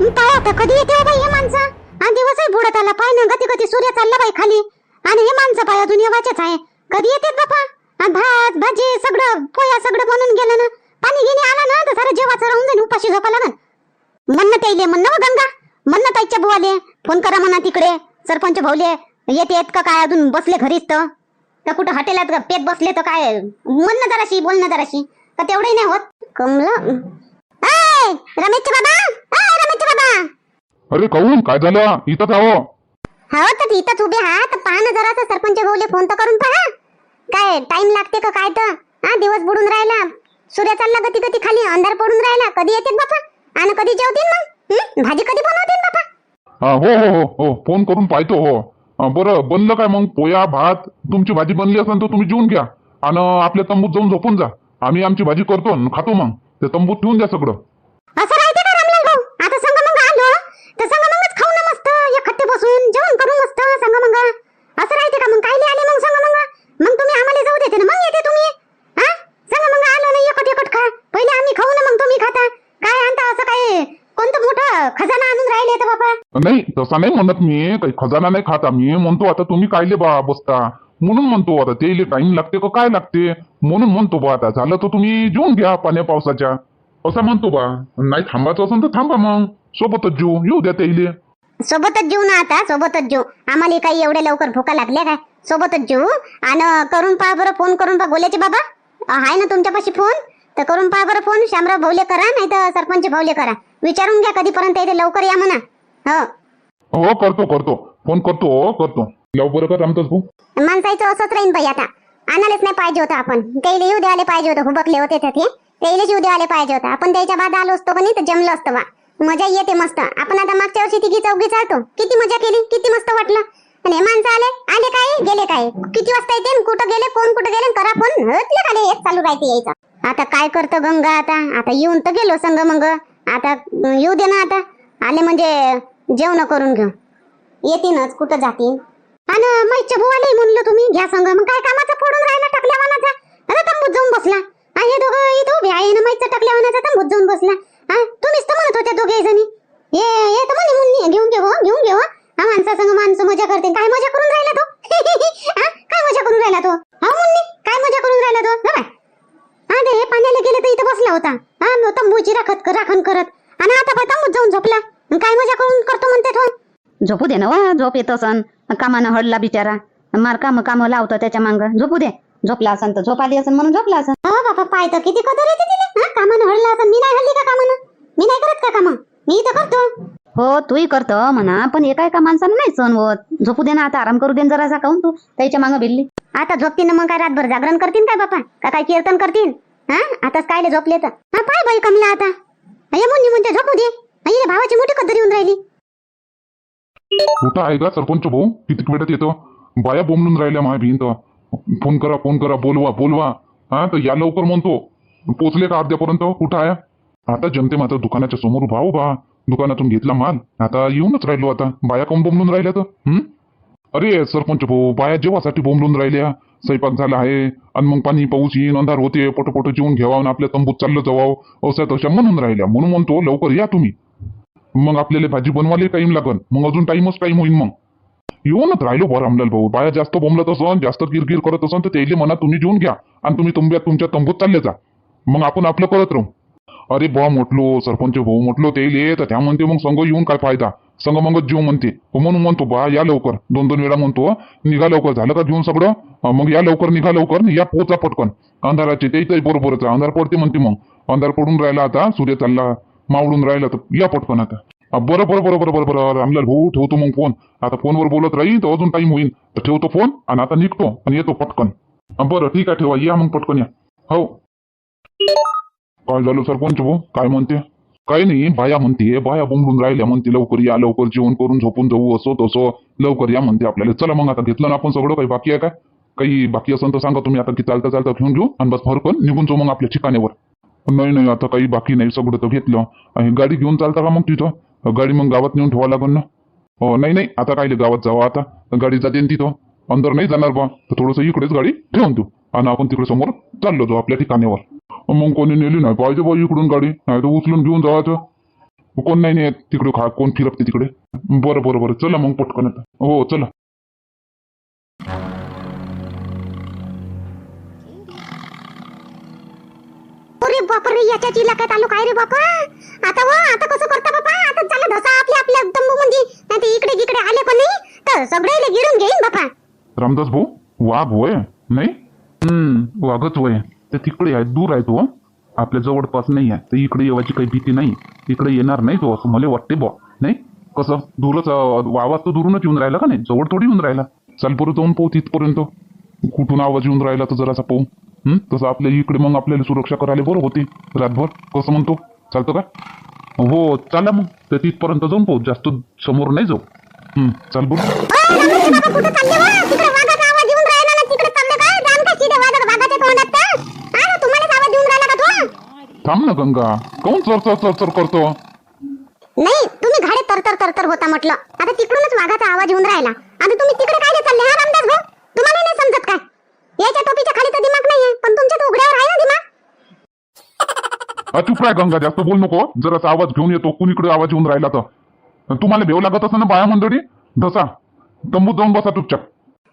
काय आता कधी येते हो बाई हे माणसं? आणि दिवसही बुडत आला. पाय ना गती गती सूर्य चालला बाई खाली. आणि हे माणसं पाय अजून येवाचेच आहे. कधी येते बापा? आणि भात भाजी सगळं पोया सगळं बनून गेलं ना. पाणी घेणे आला ना तर सारं जेवाचं राहून जाईल उपाशी झोपा लागन. म्हणणं त्याईले म्हणणं हो गंगा. म्हणणं ताईच्या बुवाले फोन करा म्हणा तिकडे. सरपंच भाऊले येते येत का काय अजून बसले घरीच तर? तर कुठं हॉटेलात पेत बसले तर काय? म्हणणं जराशी बोलणं जराशी. तर तेवढंही नाही होत. कमलं. रमेशचे बाबा रमेशचे बाबा अरे कहून काय झालं? इथंच आहो हो तर इथंच उभे हा. तर पहा ना जरा सरपंच भाऊले फोन तर करून पहा. काय टाइम लागते का काय तर? हा दिवस बुडून राहिला. सूर्य चालला गती गती खाली अंधार पडून राहिला. कधी येते बापा? आणि कधी जेवतील मग? भाजी कधी बनवतील बापा? हा, हो हो हो फोन करून पाहतो हो. बरं बनलं काय मग? पोया भात? तुमची भाजी बनली असेल तर तुम्ही जेवून घ्या. आणि आपल्या तंबूत जाऊन झोपून जा. आम्ही आमची भाजी करतो खातो मग. ते तंबूत ठेवून द्या सगळं असं राहते का रामलाल भाऊ आता संग मग आलो तर संग मगच खाऊ ना मस्त एक खट्टे बसून जेवण करू मस्त संग मग असं राहते का मग कायले आले मग संग मग मग तुम्ही आम्हाला जाऊ देते ना मग येते तुम्ही हा संग मग आलो ना एकट एकट खा पहिले आम्ही खाऊ ना मग तुम्ही खाता काय आणता असं काय कोणतं मोठं खजाना आणून राहिले तर बाबा नाही तसा नाही म्हणत मी. काही खजाना नाही खात आम्ही. म्हणतो आता तुम्ही कायले बा बसता? म्हणून म्हणतो आता ते टाइम लागते का? काय लागते? म्हणून म्हणतो बा आता झालं तर तुम्ही जेवून घ्या पाण्या पावसाच्या. असं म्हणतो बा नाही थांबायचं असेल तर थांबा मग. सोबतच जेऊ. येऊ द्या त्याइले सोबतच जेऊ ना आता सोबतच जेऊ. आम्हाला काही एवढ्या लवकर भुका लागल्या काय? सोबतच जेऊ. आणि करून पहा बरं फोन करून पहा. गोल्याचे बाबा आहे ना तुमच्यापाशी फोन तर करून पहा बरं फोन शामराव भाऊले करा नाही तर सरपंच भाऊले करा. विचारून घ्या कधीपर्यंत येते. लवकर या म्हणा. हो. हो करतो करतो. फोन करतो हो करतो. लव बरं का रामदास भाऊ? माणसाचं असंच राहीन बाई आता. आणायलाच नाही पाहिजे होतं आपण. त्याला येऊ द्यायला पाहिजे होतं. हुबकले होते तर ते. त्यालाच येऊ द्यायला पाहिजे होतं. आपण त्याच्या बाद आलो असतो का तर जमलं असतं बा. मजा येते मस्त. आपण आता मागच्या वर्षी तिघी चौघी चालतो. किती मजा केली किती मस्त वाटलं. आणि हे माणसं आले आले काय? गेले काय? किती वाजता येते कुठं गेले कोण कुठं गेले करा फोन? हटले खाली हेच चालू राहते यायचं. आता काय करतं गंगा आता? आता येऊन तर गेलो संग मग आता येऊ दे ना आता. आले म्हणजे जेवण करून घेऊ. येतीनच कुठं जातील? आणि मैच्या बुवालाही म्हणलं तुम्ही घ्या संग. मग काय कामाचं फोडून राहिलं टाकल्या वानाचा आता तंबूत जाऊन बसला हा हे दोघं इथं उभे आहे ना मैचा टाकल्या वानाचा तंबूत जाऊन बसला हा तुम्हीच तर म्हणत होत्या दोघे जणी ये ये तर म्हणे मुन्नी घेऊन घेऊ घेऊन घेऊ हा माणसा संग माणसं मजा करते काय मजा करून राहिला तो हा काय मजा करून राहिला तो हा मुन्नी काय मजा करून राहिला तो हा बाय. हा ते हे पाण्याला गेले तर इथं बसला होता हा मग तंबूची राखत राखण करत आणि आता पण तंबूत जाऊन झोपला मग काय मजा करून करतो म्हणते तो झोपू दे ना वा झोप येत असन. कामानं हडला बिचारा. मार काम काम लावतं त्याच्या मांग. झोपू दे. झोपला असन तर झोप आली असन म्हणून झोपला असन. हो बाबा पाय तर किती कदर येते हा कामानं हडला असं मी नाही हल्ली का कामानं? मी नाही करत का काम? मी तर करतो. हो तूही करत म्हणा पण एका एका माणसानं नाही सण होत. झोपू दे ना आता आराम करू दे ना जरासा काऊन तू? त्याच्या मांग भिल्ली आता झोपतीन मग काय रातभर जागरण करतील काय बापा? का काय कीर्तन करतील हा आताच कायले झोपले तर. हा पाय बाई कमला आता. ये मुन्नी म्हणते झोपू दे. भावाची मोठी कदर येऊन राहिली. कुठं आहे का सरपंच भाऊ? किती वेळात येतो? बाया बोंबलून राहिल्या माझ्या भिंत. फोन करा फोन करा बोलवा बोलवा. हा तर या लवकर म्हणतो. पोचले का अर्ध्यापर्यंत? कुठं आहे? आता जमते मात्र दुकानाच्या समोर भाऊ बा दुकानातून घेतला माल. आता येऊनच राहिलो आता. बाया कोण बोंबलून राहिल्या तर? हम्म अरे सरपंच भाऊ बाया जेवासाठी बोंबलून राहिल्या. स्वयंपाक झाला आहे. आणि मग पाणी पाऊस येईन अंधार होते. पटपट जेवून घ्यावा आणि आपल्या तंबूत चाललं जावावं अशा तशा म्हणून राहिल्या. म्हणून म्हणतो लवकर या तुम्ही. मग आपल्याला भाजी बनवायला टाइम लागन. मग अजून टाइमच टाइम होईल मग. येऊनच राहिलो बरं रामलाल भाऊ. बाया जास्त बोंबलत असन जास्त किरकिर करत असन तर त्याला म्हणा तुम्ही जेवून घ्या. आणि तुम्ही तुमच्या तुमच्या तंबूत चालले जा. मग आपण आपलं करत राहू. अरे बा म्हटलो सरपंच भाऊ म्हटलो ते तर त्या म्हणते मग संघ येऊन काय फायदा? संघ मगच जेव म्हणते. म्हणून म्हणतो बा या लवकर. दोन दोन वेळा म्हणतो निघा लवकर. झालं का घेऊन सगळं? मग या लवकर निघा लवकर या पोचा पटकन. अंधाराचे ते बरोबरच अंधार पडते म्हणते मग. अंधार पडून राहिला आता सूर्य चालला. मावळून राहिला तर या पटकन आता. बरं बरं बरं बरं बरं बरं रामलाल भाऊ ठेवतो मग फोन. आता फोनवर बोलत राहील तर अजून टाइम होईल. तर ठेवतो फोन आणि आता निघतो आणि येतो पटकन. बरं ठीक आहे ठेवा. या मग पटकन या. हो. काय झालं सरपंच भाऊ? काय म्हणते? काही नाही बाया म्हणते बाया बोंबडून राहिल्या म्हणते लवकर या लवकर जेवण करून झोपून जाऊ असो तसं. लवकर या म्हणते आपल्याला. चला मग आता घेतलं ना आपण सगळं काही बाकी आहे काय? काही बाकी असेल तर सांगा तुम्ही आता की चालता चालता घेऊन घेऊ आणि बस फरकन निघून जाऊ मग आपल्या ठिकाणीवर. नाही नाही आता काही बाकी नाही सगळं तर घेतलं. आणि गाडी घेऊन चालता का मग तिथं? गाडी मग गावात नेऊन ठेवा लागेल ना? हो नाही नाही आता काय गावात जावं आता. गाडी जाते ना तिथं. अंदर नाही जाणार बा. तर थोडंसं इकडेच गाडी ठेवून तू आणि आपण तिकडे समोर चाललो जाऊ आपल्या ठिकाणावर मग कोणी नेली नाही. पाहिजे बा इकडून गाडी. नाही तर उचलून घेऊन जावायचं कोण नाही नाही तिकडे खा कोण फिरपते तिकडे. बरं बरं बरं. चला मग पटकन आता. हो चला. बापरे याच्याच इलाक्यात आलो काय रे बापा? आता वा आता कसं करता बापा? आता चला धसा आपल्या आपल्या तंबू मध्ये नाही तर इकडे इकडे आले पण नाही. तर सगळे गिरून घेईन बापा. रामदास भाऊ वाघ होय? नाही? हम्म वाघच होय. ते तिकडे आहे दूर आहे तो हो. आपल्या जवळपास नाही आहे. तर इकडे येवायची काही भीती नाही. इकडे येणार नाही तो हो, असं मला वाटते बॉ नाही? कसं? दूरच आवाज तर दुरूनच येऊन राहिला का नाही? जवळ थोडी येऊन राहिला. चाल बरं जाऊन पाहू तिथपर्यंत. कुठून आवाज येऊन राहिला तर जरासा पाहू. हं? तसं आपल्या इकडे मग आपल्याला सुरक्षा करायला बरं होते. रातभर. कसं म्हणतो? चालतं का? हो चला मग. तर तिथपर्यंत जाऊन पाहू. जास्त समोर नाही जाऊ. हं, चाल बरं. तो? थांब ना गंगा. काऊन चर चर चर चर करतो? नाही तुम्ही घाडे तरतर तरतर होता म्हटलं. आता तिकडूनच वाघाचा आवाज येऊन राहिला. आता तुम्ही तिकडे काय चालले? हा रामदास भाऊ तुम्हाला नाही समजत काय याच्या टोपीच्या खाली तर पण तुमच्या तर उघड्यावर आहे ना दिमाग? हा, चुप राय गंगा जास्त बोल नको जरासा आवाज घेऊन येतो कुणीकडे आवाज येऊन राहिला तर. तुम्हाला भेव लागत असं ना बाया मंडळी? धसा. तंबूत जाऊन बसा चुपचाप.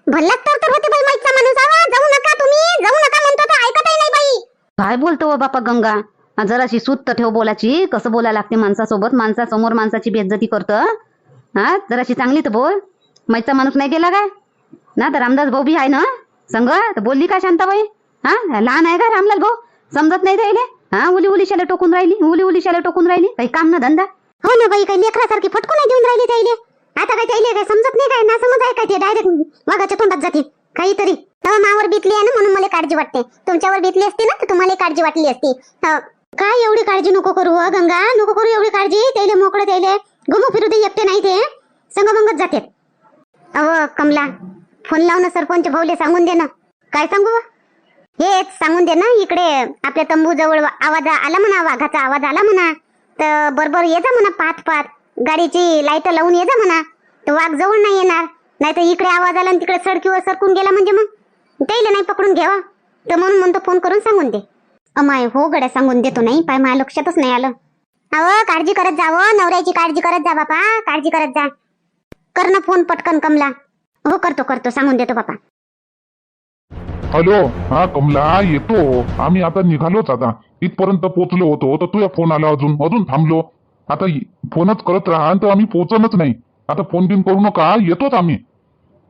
भल्लाच तर तर होते बाई माईचा माणूस. आवा जाऊ नका तुम्ही जाऊ नका म्हणतो तर ऐकतही नाही बाई. काय बोलतो व बापा गंगा? हा, जराशी सूत तर ठेव बोलाची कसं बोला लागते माणसासोबत? माणसासमोर माणसाची बेइज्जती करतं? हा जराशी चांगली तर बोल. मैचा माणूस नाही गेला काय? ना तर रामदास भाऊ बी आहे ना? संग? तर बोलली का शांताबाई? हा? लहान आहे का रामलाल भाऊ समजत नाही राहिले हा? उली उलीशाला टोकून राहिली उली उलीशाला टोकून राहिली. काही काम ना धंदा? हो ना बाई काही लेकरासारखी फटकून नाही देऊन राहिली त्याईले आता काय त्याले काय समजत नाही काय? ना समज आहे काय ते? डायरेक्ट वाघाच्या तोंडात जाते. काहीतरी. मावर बितली आहे ना म्हणून मला काळजी वाटते. तुमच्यावर बितली असती ना तर तुम्हाला काळजी वाटली असती. काय एवढी काळजी नको करू हो, गंगा? नको करू एवढी काळजी? त्याईले मोकळं त्याईले घुमू फिरू दे एकटे नाही ते संगमंगत जाते. अव कमला फोन लावून सरपंच भाऊले सांगून दे ना. काय सांगू? व? हेच सांगून दे ना इकडे आपल्या तंबू जवळ आवाज आला म्हणा वाघाचा आवाज आला म्हणा. तर बरोबर ये जा म्हणा पाच पाच गाडीची लाइट लावून ये जा म्हणा. तर वाघ जवळ नाही येणार. नाही तर इकडे आवाज आला आणि तिकडे सडकीवर सरकून गेला म्हणजे मग? त्याला नाही पकडून घ्यावा तर म्हणून म्हणतो फोन करून सांगून दे. अमाय हो गड्या सांगून देतो नाही. पाय माझ्या लक्षातच नाही आलं. अहो काळजी करत जावं हो. नवऱ्याची काळजी करत जा बापा. काळजी करत जा. कर ना फोन पटकन कमला. हो करतो करतो. सांगून देतो बापा. हॅलो हा कमला येतो. आम्ही आता निघालोच आता. इथपर्यंत पोहोचलो होतो तर तुझा फोन आला अजून. अजून थांबलो. आता फोनच करत राहा तर आम्ही पोहोचणच नाही. आता फोन बिन करू नका येतोच आम्ही.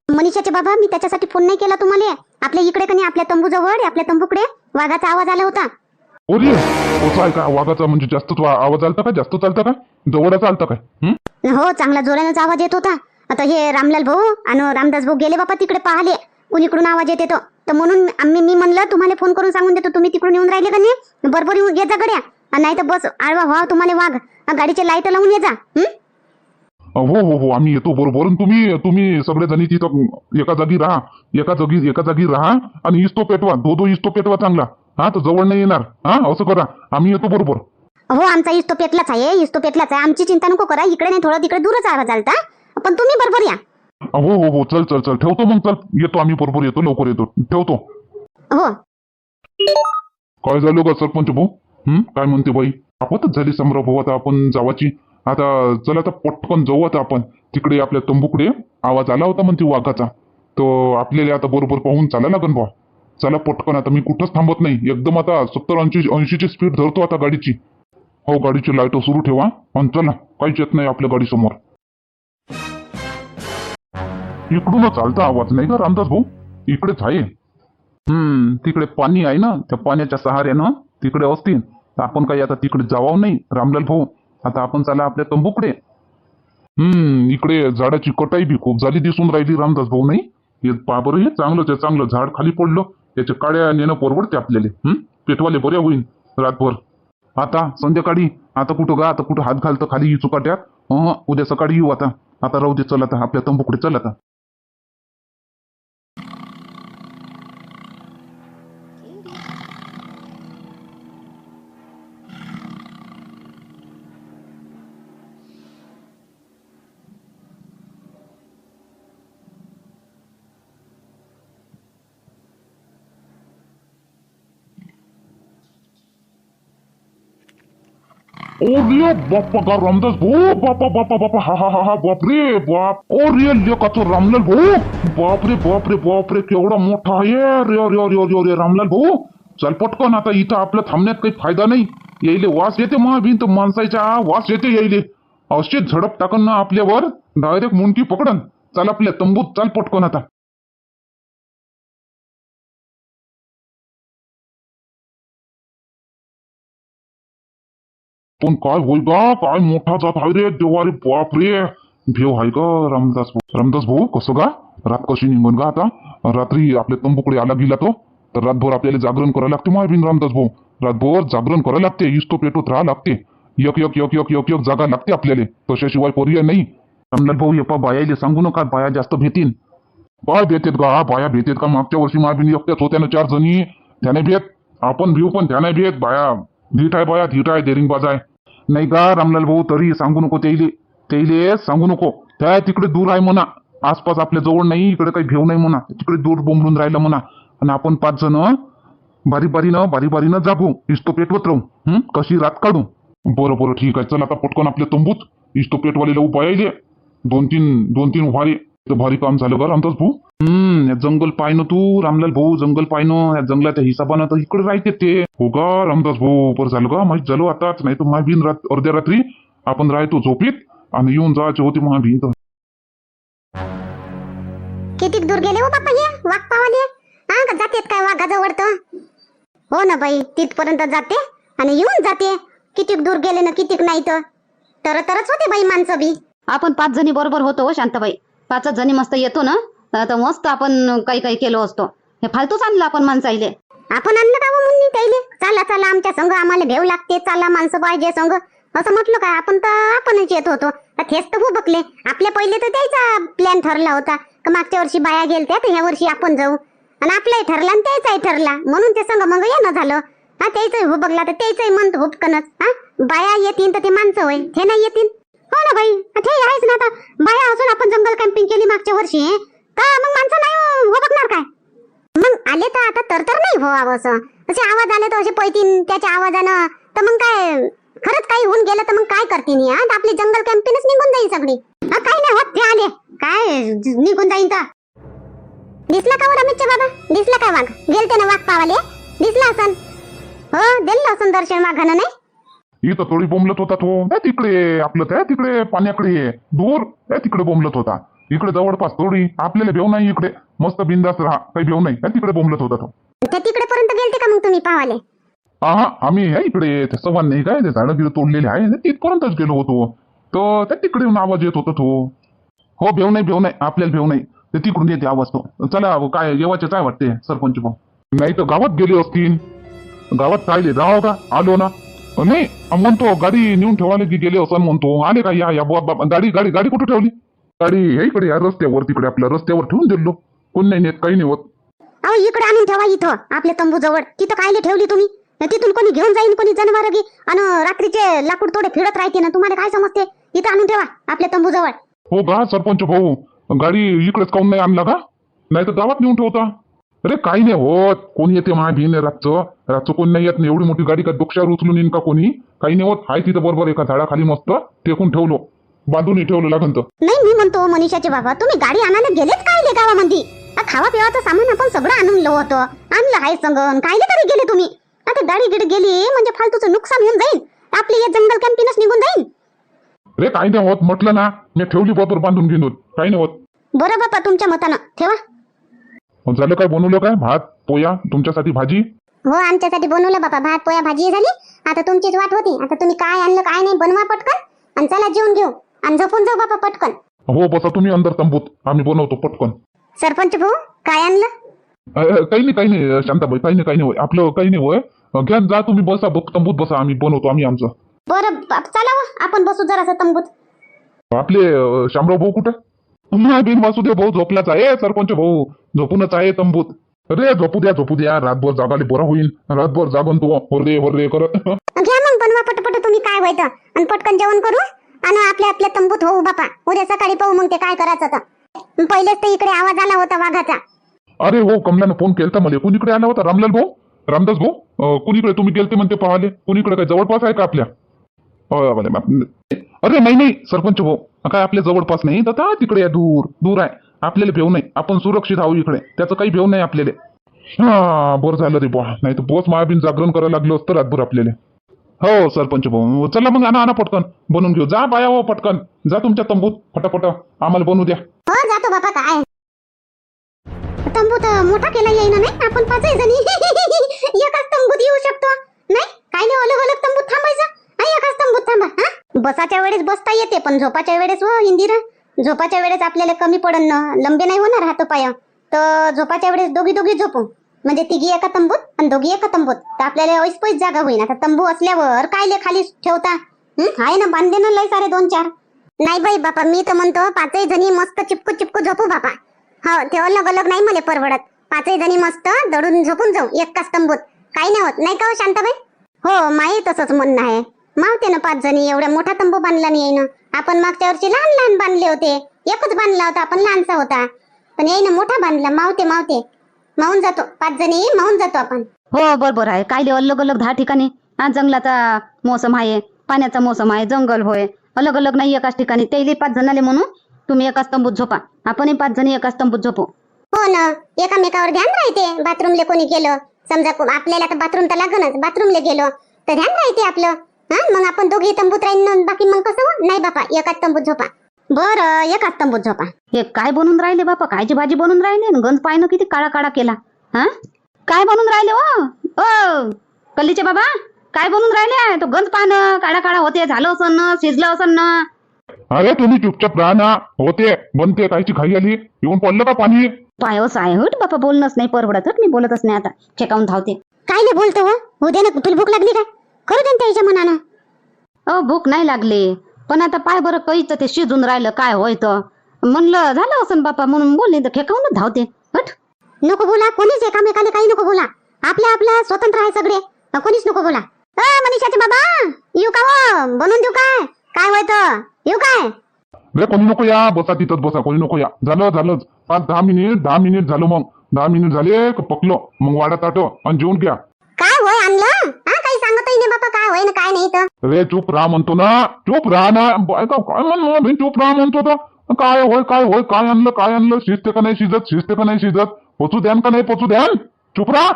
मनीषाचे बाबा मी त्याच्यासाठी फोन नाही केला तुम्हाला. आपल्या इकडे कनी आपल्या तंबूजवळ आपल्या तंबूकडे. वाघाचा आवाज आला होता. ओरे आहे का? वाघाचा म्हणजे जास्तच वा- आवाज आलता का? जास्त चालता का? जवळच आलता काय हं? हो चांगला जोरानेच आवाज येत होता. आता हे रामलाल भाऊ आणि रामदास भाऊ गेले बापा तिकडे पाहिले. कुणीकडून आवाज येत येतो? तर म्हणून आम्ही मी म्हणलं तुम्हाला फोन करून सांगून देतो. तुम्ही तिकडून येऊन राहिले का नाही? बरोबर येऊन ये जा गड्या नाही तर बस आडवा व्हा तुम्हाला वाघ. गाडीचे लाइट लावून ये जा. हं? हो हो आम्ही येतो बरोबर. तुम्ही तुम्ही सगळे जणी तिथं एका जागी राहा. एका जागी एका जागी राहा. आणि इस्तो पेटवा. दो दो इस्तो पेटवा चांगला. हा तर जवळ नाही येणार. हा असं करा. आम्ही येतो बरोबर. हो आमचा इस्तो पेटलाच आहे. इस्तो पेटलाच आहे. आमची चिंता नको करा. इकडे नाही थोडं तिकडे दूरच आवाज आलता. पण तुम्ही बरोबर या. हो हो हो चल चल चल. ठेवतो मग चल. येतो आम्ही बरोबर येतो. लवकर येतो. ठेवतो. हो. काय झालं का सरपंच भाऊ? हं? काय म्हणते बाई? आपतच झाली समरा भाऊ. आता आपण जावाची. आता चला आता पटकन जाऊ आता आपण. तिकडे आपल्या तंबूकडे आवाज आला होता म्हणते वाघाचा. तो आपल्याला आता बरोबर पाहून चाला लागन बा चला पटकन. आता मी कुठंच थांबत नाही. एकदम आता सत्तर ऐंशी ऐंशीची स्पीड धरतो आता गाडीची. हो गाडीची लाइट सुरू ठेवा. आणि चला. काहीच येत नाही आपल्या गाडीसमोर. इकडूनच चालता आवाज नाही का रामदास भाऊ? इकडेच आहे. हम्म तिकडे पाणी आहे ना त्या पाण्याच्या सहाऱ्यानं तिकडे असतील. आपण काही आता तिकडे जावावं नाही रामलाल भाऊ. आता आपण चला आपल्या तंबूकडे. हम्म इकडे झाडाची कटाई बी खूप झाली दिसून राहिली रामदास भाऊ नाही? हे पहा बरं हे चांगलंच आहे चांगलं झाड खाली पडलं. त्याच्या काड्या नेणं परवडते आपल्याला. हम्म पेटवाले बऱ्या होईल रातभर. आता संध्याकाळी आता कुठं गा आता कुठं हात घालतं खाली चुकाट्यात उद्या सकाळी येऊ आता. आता राहू दे चल आता आपल्या तंबूकडे चल आता. ओरे बाप्पा का रामदास भाऊ बापा बापा बापा हा हा हा हा बापरे बाप. ओ रे लेकाचं रामलाल भाऊ बापरे बापरे बापरे केवढा मोठा आहे. रे रे रे रे रे रामलाल भाऊ चल पटकन आता इथं आपल्या थांबण्यात काही फायदा नाही. यायले वास येते महाबीन तर माणसाच्या वास येते यायले असे झडप टाकन ना आपल्यावर. डायरेक्ट मुंडकी पकडन. चल आपल्या तंबूत चाल पटकन आता. पण काय होय गा? काय मोठा जात आहे रे देवा रे बाप रे भेव आहे का रामदास भाऊ. रामदास भाऊ कसं गा? रात कशी निघून गा आता? रात्री आपल्या तंबूकडे आला गेला तो तर रातभर आपल्याला जागरण करायला लागते माहिती रामदास भाऊ. रातभर जागरण करायला लागते इस्तो पेटवत राहा लागते. एक एक एक एक एक एक जागा लागते आपल्याला. तशाशिवाय पर्याय नाही. रामलाल भाऊ ये बायाले सांगू नका बाया जास्त भेटीन. बाय भेटेत गा बाया भेटेत का? मागच्या वर्षी महाबिन एकट्याच होत्या ना चार जणी. त्याने भेट. आपण भिऊ पण त्याने भेट बाया. धीट आहे बाया धीट आहे देरिंग बाज आहे. नाही का रामलाल भाऊ तरी सांगू नको त्याईले त्याईले सांगू नको त्या तिकडे दूर आहे म्हणा आसपास आपल्या जवळ नाही इकडे काही भेव नाही म्हणा तिकडे दूर बोंबलून राहिलं म्हणा आणि आपण पाच जण बारी बारीनं बारी बारीनं जागू इस्तो पेटवत राहू हम्म कशी रात काढू बरं बरं ठीक आहे चल आता पटकन आपल्या तंबूत इस्तो पेटवालेला उपाय आहे दोन तीन दोन तीन उभारी तर भारी काम झालं का रामदास भाऊ हम्म या जंगल पायनं तू रामलाल भाऊ जंगल पायनं या जंगलाच्या हिसाबानं तर इकडे राहते ते. हो का रामदास भाऊ बरं झालं का? माहीत झालं आताच नाही तर बिन रात अर्ध्या रात्री आपण राहतो झोपीत आणि येऊन जायचे होते तर. किती दूर गेले हो बाप्पा हे? वाघ पावाले? हा का जातेत काय वाघाजवळ तर? हो ना बाई तिथपर्यंत जाते आणि येऊन जाते. कितीक दूर गेले ना कितीक नाही तर. तर तरच होते बाई माणसं बी. आपण पाच जणी बरोबर होतो हो शांताबाई. पाचच जणी मस्त येतो ना तर मस्त आपण काही काही केलो असतो. हे फालतूच आणलं आपण माणसाईले. आपण आणलं का हो मुन्नी त्याले चला चला आमच्या संघ आम्हाला भेव लागते. चला माणसं पाहिजे संघ. असं म्हटलं का आपण तर आपणच येत होतो. तर तेच तर बकले आपल्या पहिले तर त्याचा प्लॅन ठरला होता. का मागच्या वर्षी बाया गेलत्या तर ह्या वर्षी आपण जाऊ. आणि आपलाही ठरला आणि त्याचाही ठरला. म्हणून ते संघ मग येणं झालं. हा त्याचंही हुबकला तर त्याचंही मन हुबकनच हा? बाया येतील तर ते माणसं होय हे नाही येतील हो ना बाई. ते आहेच ना आता. बाया असून आपण जंगल कॅम्पिंग केली मागच्या वर्षी. का? मग माणसं नाही हो- हो हुबकणार काय? मग आले तर आता तर तर नाही हो असं. असे आवाज आले तर असे पैतीन त्याच्या आवाजानं. तर मग काय? खरंच काही होऊन गेलं तर मग काय करतील या आपली जंगल कॅम्पिंगच निघून जाईल सगळी. काही नाही होत ते आले. काय? निघून जाईन का दिसला का हो रमेशच्या बाबा? दिसला का वाघ? गेलते ना वाघ पावाले? दिसला असन. हो दिलं असन दर्शन वाघानं नाही? इथं थोडी बोंबलत होता तो. त्या तिकडे आपलं त्या तिकडे पाण्याकडे दूर. त्या तिकडे बोंबलत होता. इकडे जवळपास थोडी आपल्याला भेव नाही इकडे. मस्त बिंदास राहा. काही भेव नाही. तिकडे बोंबलत होता तो. त्या तिकडे पर्यंत गेलते का मग तुम्ही पावाले? हा आम्ही आहे इकडे ते सव्वान नाही काय? ते झाडं बिडं तोडलेले आहे. ते तिथपर्यंतच गेलो होतो. तर त्या तिकडे येऊन आवाज येत होता तो. हो भेव नाही भेव नाही. आपल्याला भेव नाही. ते तिकडून येते आवाज तो. चला काय जेवायचे काय वाटते सरपंच भाऊ? नाही तर गावात गेले असतील. गावात काय जावं का? आलो ना. नाही म्हणतो गाडी नेऊन ठेवायला की गेले असं म्हणतो. आले का? या या बाबा गाडी गाडी गाडी कुठे ठेवली? गाडी हे इकडे या रस्त्यावर तिकडे आपल्या रस्त्यावर ठेवून दिलो. कोण नाही नेत काही नाही होत. अहो इकडे आणून ठेवा इथं आपल्या तंबू जवळ तिथं कायले ठेवली तुम्ही? तिथून कोणी घेऊन जाईल कोणी जनावर गी? आणि रात्रीचे लाकूड तोडे फिरत राहते ना तुम्हाला काय समजते? इथं आणून ठेवा आपल्या तंबू जवळ हो का सरपंच भाऊ? गाडी इकडेच काऊन नाही आणला का? नाही तर गावात नेऊन ठेवता. अरे काही नाही होत. कोणी येते माझ्या भिन रातचं? रातचं कोणी नाही येत? नाही एवढी मोठी गाडी का डोक्यावर उचलून येईन का कोणी? काही नाही होत. हाय तिथं बरोबर एका झाडाखाली मस्त. टेकून ठेवलो. बांधून ठेवलं लागन तर नाही मी म्हणतो मनीषाचे बाबा तुम्ही गाडी आणायला गेलेच कायले गावामध्ये आ, खावा पिवाचं सामान आपण सगळं आणून लो होतं. आणलं हाय संगण कायले तरी गेले तुम्ही? आता गाडी गिड गेली म्हणजे फालतूचं नुकसान होऊन जाईल आपली हे जंगल कॅम्पिनच निघून जाईल रे काही नाही होत. म्हटलं ना मी ठेवली बरोबर बांधून घेऊन काही नाही होत. बरं बापा तुमच्या मतानं. ठेवा. झालं काय? बनवलं काय? भात पोया तुमच्यासाठी भाजी? हो आमच्यासाठी बनवलं बापा भात पोया भाजी झाली. आता तुमचीच वाट होती. आता तुम्ही काय आणलं काय नाही बनवा पटकन. आणि चला जेवून घेऊ. आणि झोपून जाऊ बापा पटकन. हो बसा तुम्ही अंदर तंबूत. आम्ही बनवतो पटकन. सरपंच भाऊ काय आणलं? काही नाही काही नाही शांताबाई काही नाही काही नाही होय. आपलं काही नाही होय. घ्या जा तुम्ही बसा तंबूत बसा. आम्ही बनवतो आम्ही आमचं. बरं चला व, आपण बसू जरासं तंबूत. आपले शामराव भाऊ कुठे? बिन वासुदेव भाऊ झोपलाच आहे. सरपंच भाऊ झोपूनच आहे तंबूत. अरे झोपू द्या झोपू द्या. रातभर जागाले बरा होईल रातभर जागन तू. होररे होररे करत घ्या मग बनवा पटपट. तुम्ही काय व्हायचं आणि पटकन जेवण करू. आणि आपल्या आपल्या तंबूत होऊ बापा. उद्या सकाळी पाहू मग ते काय करायचं तर. पहिलेच तर इकडे आवाज आला होता वाघाचा. अरे हो कमलानं फोन केलता मला. कुणीकडे आला होता? रामलाल भाऊ? रामदास भाऊ? कुणीकडे तुम्ही गेलते म्हणते पाहाले कुणीकडे काय जवळपास आहे का आपल्या. अरे नाही नाही सरपंच भाऊ. काय आपल्या जवळपास नाही? तर तिकडे या दूर. दूर आहे. आपल्याला भेव नाही. आपण सुरक्षित आहो इकडे. त्याचं काही भेव नाही आपल्याला. हा बरं झालं रे बुवा. नाही तर बोस महाबीन जागरण करायला लागलो असतं रातभर आपल्याला. हो सरपंच भाऊ. चला मग आणा आणा पटकन. बनवून घेऊ. जा बाया हो पटकन. जा तुमच्या तंबूत. फटाफट. आम्हाला बनवू द्या. हो जातो बापा काय? तंबू तर मोठा केला येईना नाही? आपण पाचही जणी. एकाच तंबूत येऊ शकतो. नाही? काय नाही अलग अलग तंबूत थांबायचं? तंबूत थांबा हा? बसाच्या वेळेस बसता येते पण झोपाच्या वेळेस हो इंदिरा? झोपाच्या वेळेस आपल्याला कमी पडन ना लंबे नाही होणार हात पाय. तर झोपाच्या वेळेस दोघी दोघी झोपू. म्हणजे तिघी एका तंबूत आणि दोघी एका तंबूत. तर आपल्याला ऐसपैस जागा होईन. आता तंबू असल्यावर कायले खाली ठेवता? आहे ना बांधले ना लय सारे दोन चार. नाही बाई बापा मी तर म्हणतो पाचही जणी मस्त चिपकू चिपकू झोपू बापा. हो ते अलग अलग नाही मला परवडत. पाचही जणी मस्त दडून झोपून जाऊ एकाच तंबूत. काही नाही होत. नाही का हो शांताबाई? हो माही तसंच म्हणणं आहे. मावते ना पाच जणी एवढ्या मोठा तंबू बांधला नाही ना आपण मागच्या वर्षी लहान लहान बांधले होते. एकच बांधला होता आपण लहानसा होता. पण येईन मोठा बांधला मावते मावते. मावून जातो पाच जणी मावून जातो आपण. हो बरोबर आहे. काय अलग अलग दहा ठिकाणी. हा जंगलाचा मोसम आहे पाण्याचा मोसम आहे जंगल होय. अलग अलग नाही एकाच ठिकाणी. ते पाच जणाले म्हणून तुम्ही एकाच तंबूत झोपा. आपणही पाच जणी एकाच तंबूत झोपू. हो ना एकामेकावर ध्यान राहते. बाथरूमले कोणी गेलं? समजा आपल्याला तर बाथरूम तर लागणच बाथरूमले गेलो तर ध्यान राहते आपलं. हा मग आपण दोघी तंबूत राहीन ना, बाकी मग कसं हो? नाही बापा एकाच तंबूत झोपा. बरं एकाच तंबूत झोपा. हे काय बनून राहिले बापा? कायची भाजी बनून राहिले न गंज पायनं किती काळा काळा केला? हा? काय बनून राहिले ओ ओ कल्लीचे बाबा काय बनून राहिले? तो गंज पानं काळा काळा होते झालं असन ना शिजलं असन ना. अरे तुम्ही चुपचाप राहा ना. होते बनते कायची घाई आली. येऊन पडलं का पाणी? पायस आहे हट बापा बोलणंच नाही परवडत हट मी बोलतच नाही आता. चेकावून धावते. काय नाही बोलतो हो? उद्या ना तुला भूक लागली काय करू दे त्याच्या मनानं. अ भूक नाही लागली. पण आता पाय बरं कहीच ते शिजून राहिलं काय होय तर म्हणलं झालं असन बापा म्हणून बोलले तर खेकावून धावते. हट. नको बोला कोणीच एकामेकाला काही नको बोला. आपल्या आपल्या स्वतंत्र आहे सगळे. कोणीच नको बोला. अ मनीषाचे बाबा येऊ का हो? बनवून देऊ काय? काय होय तर येऊ काय? रे कोणी नको या? बसा तिथंच बसा कोणी नको या. झालं झालं पाच दहा मिनिट दहा मिनिट झालं मग. दहा मिनिट झाले का पकलो. मग वाडा ताट आणि जेवून घ्या. काय होय आणलं? हा? सांगतही नाही बाबा काय होय ना काय नाही तर रे चुप राहा म्हणतो ना. चुप राहा ना. बायका काय म्हणलो मी? चुप राहा म्हणतो तर काय होय काय होय काय आणलं काय आणलं? शिजते का नाही शिजत शिजते का नाही शिजत? पोचू द्यान का नाही पोचू द्यान? चुप राहा.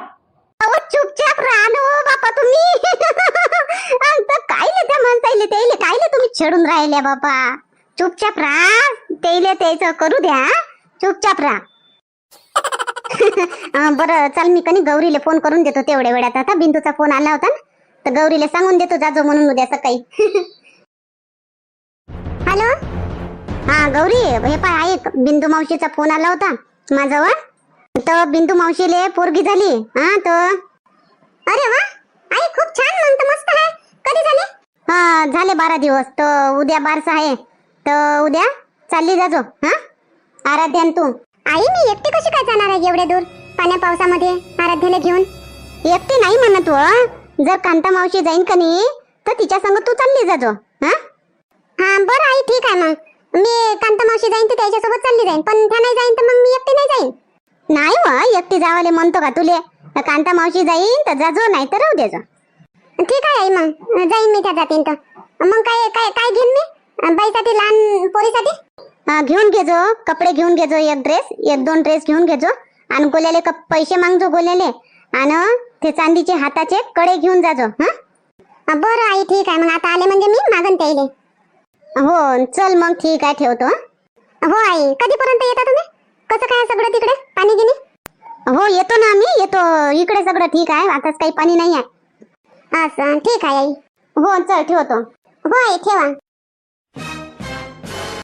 अहो चुपचाप राहा ना हो बापा तुम्ही. आता कायले त्या माणसाईले त्याईले कायले तुम्ही छेडून राहिल्या बापा? चुपचाप राहा. त्याईले त्याचं करू द्या. चुपचाप राहा. अं, बरं चल मी कनी गौरीला फोन करून देतो तेवढ्या वेळात. आता बिंदूचा फोन आला होता ना. तर गौरीला सांगून देतो जाजो म्हणून उद्या सकाळी. हॅलो हा गौरी हे पाय ऐक बिंदू मावशीचा फोन आला होता माझ्यावर. तर बिंदू मावशीले पोरगी झाली. हा तर अरे वा आई खूप छान मग मस्त आहे. कधी झाले? हा झाले बारा दिवस. तर उद्या बारसा आहे. तर उद्या चालली जाजो हा. आराध्यान तू. आई मी एकटी कशी काय जाणार आहे एवढ्या दूर? पाण्या पावसामध्ये आराध्याला घेऊन? एकटी नाही म्हणत तू जर कांता मावशी जाईन का नाही तर तिच्या संग तू चालली जाजो हा? हा बरं आई ठीक आहे मग. मी कांता मावशी जाईन तर त्याच्यासोबत चालली जाईन. पण त्या नाही जाईन तर मग मी एकटी नाही जाईन. नाही व एकटी जावाले म्हणतो का तुले? कांता मावशी जाईन तर जाजो नाही तर राहू देजो ठीक आहे आई मग. जाईन मी त्या जातीन तर. मग काय काय काय घेईन मी? बाईसाठी लहान पोरीसाठी? घेऊन घेजो कपडे घेऊन घेजो एक ड्रेस एक दोन ड्रेस घेऊन घेजो आणि गोल्याले कप पैसे मागजो गोल्याले. आणि ते चांदीचे हाताचे कडे घेऊन जाजो हा? बरं आई ठीक आहे. मग आता आले म्हणजे मी मागन त्याईले हो चल मग ठीक आहे ठेवतो हो? आई. कधीपर्यंत येता तुम्ही? कसं काय सगळं तिकडे? पाणी गिनी हो येतो ना आम्ही. येतो. इकडे सगळं ठीक आहे. आताच काही पाणी नाही आहे. असं ठीक आहे आई. हो चल ठेवतो. हो आई ठेवा.